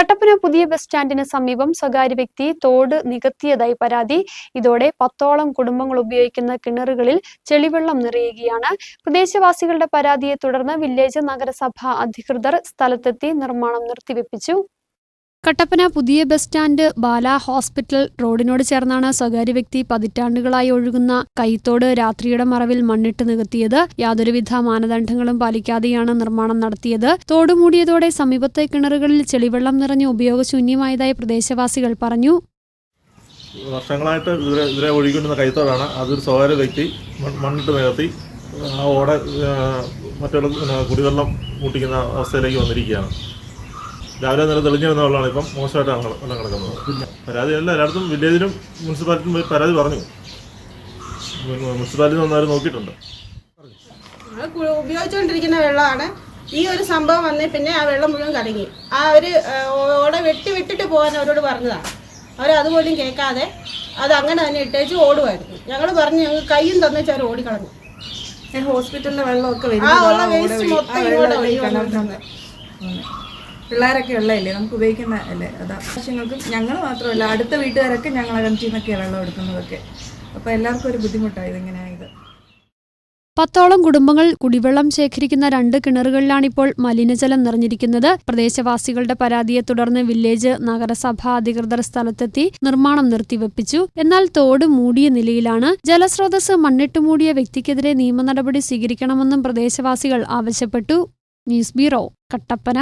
കട്ടപ്പന പുതിയ ബസ് സ്റ്റാൻഡിന് സമീപം സ്വകാര്യ വ്യക്തി തോട് നികത്തിയതായി പരാതി. ഇതോടെ പത്തോളം കുടുംബങ്ങൾ ഉപയോഗിക്കുന്ന കിണറുകളിൽ ചെളിവെള്ളം നിറയുകയാണ്. പ്രദേശവാസികളുടെ പരാതിയെ തുടർന്ന് വില്ലേജ് നഗരസഭ അധികൃതർ സ്ഥലത്തെത്തി നിർമ്മാണം നിർത്തിവെപ്പിച്ചു. കട്ടപ്പന പുതിയ ബസ് സ്റ്റാൻഡ് ബാല ഹോസ്പിറ്റൽ റോഡിനോട് ചേർന്നാണ് സ്വകാര്യ വ്യക്തി പതിറ്റാണ്ടുകളായി ഒഴുകുന്ന കൈത്തോട് രാത്രിയുടെ മറവിൽ മണ്ണിട്ട് നികത്തിയത്. യാതൊരുവിധ മാനദണ്ഡങ്ങളും പാലിക്കാതെയാണ് നിർമ്മാണം നടത്തിയത്. തോട് മൂടിയതോടെ സമീപത്തെ കിണറുകളിൽ ചെളിവെള്ളം നിറഞ്ഞ് ഉപയോഗശൂന്യമായതായി പ്രദേശവാസികൾ പറഞ്ഞു. വർഷങ്ങളായിട്ട് ഇതിലെ ഇതിലെ കൈത്തോടാണ്. അതൊരു സ്വകാര്യ വ്യക്തി മണ്ണിട്ട് നികത്തി ആ ഓടെ മറ്റുള്ള കുടിവെള്ളം മുട്ടിക്കുന്ന അവസ്ഥയിലേക്ക് വന്നിരിക്കുകയാണ്. രാവിലെ നേരം തെളിഞ്ഞു വന്ന വെള്ളമാണ് ഇപ്പം മോശമായിട്ടാണ് വെള്ളം കിടക്കുന്നത്. പരാതി അല്ല എല്ലായിടത്തും വില്ലേജിലും മുനിസിപ്പാലിറ്റിയും പോയി പരാതി പറഞ്ഞു. മുനിസിപ്പാലിറ്റി നന്നായി നോക്കിയിട്ടുണ്ട്. ഉപയോഗിച്ചുകൊണ്ടിരിക്കുന്ന വെള്ളമാണ്. ഈ ഒരു സംഭവം വന്നേ പിന്നെ ആ വെള്ളം മുഴുവൻ കലങ്ങി. ആ ഒരു ഓടെ വെട്ടി വിട്ടിട്ട് പോകാൻ അവരോട് പറഞ്ഞതാണ്. അവരതുപോലും കേൾക്കാതെ അത് അങ്ങനെ തന്നെ ഇട്ടേച്ച് ഓടുമായിരുന്നു. ഞങ്ങൾ പറഞ്ഞു ഞങ്ങൾ കയ്യും തന്നേച്ച് അവർ ഓടിക്കളഞ്ഞു. ഹോസ്പിറ്റലിലെ വെള്ളമൊക്കെ ആ ഉള്ള വേസ്റ്റ് മൊത്തം ഇങ്ങോട്ട് പിള്ളേരൊക്കെ ഉള്ളതല്ലേ? നമുക്ക് ഉപയോഗിക്കുന്ന അല്ലേ? അതാ. ആവശ്യങ്ങൾക്കും ഞങ്ങൾ മാത്രമല്ല അടുത്ത വീട്ടുകാരൊക്കെ ഞങ്ങൾ കിണറ്റിൽ നിന്നൊക്കെയാണ് വെള്ളം എടുക്കുന്നതൊക്കെ. അപ്പോൾ എല്ലാവർക്കും ഒരു ബുദ്ധിമുട്ടാണ് ഇതിങ്ങനെയായത് പത്തോളം കുടുംബങ്ങൾ കുടിവെള്ളം ശേഖരിക്കുന്ന രണ്ട് കിണറുകളിലാണിപ്പോൾ മലിനജലം നിറഞ്ഞിരിക്കുന്നത്. പ്രദേശവാസികളുടെ പരാതിയെ തുടർന്ന് വില്ലേജ് നഗരസഭ അധികൃതർ സ്ഥലത്തെത്തി നിർമ്മാണം നിർത്തിവെപ്പിച്ചു. എന്നാൽ തോട് മൂടിയ നിലയിലാണ് ജലസ്രോതസ് മണ്ണിട്ട് മൂടിയ വ്യക്തിക്കെതിരെ നിയമ നടപടി സ്വീകരിക്കണമെന്നും പ്രദേശവാസികൾ ആവശ്യപ്പെട്ടു. News bureau Kattappana.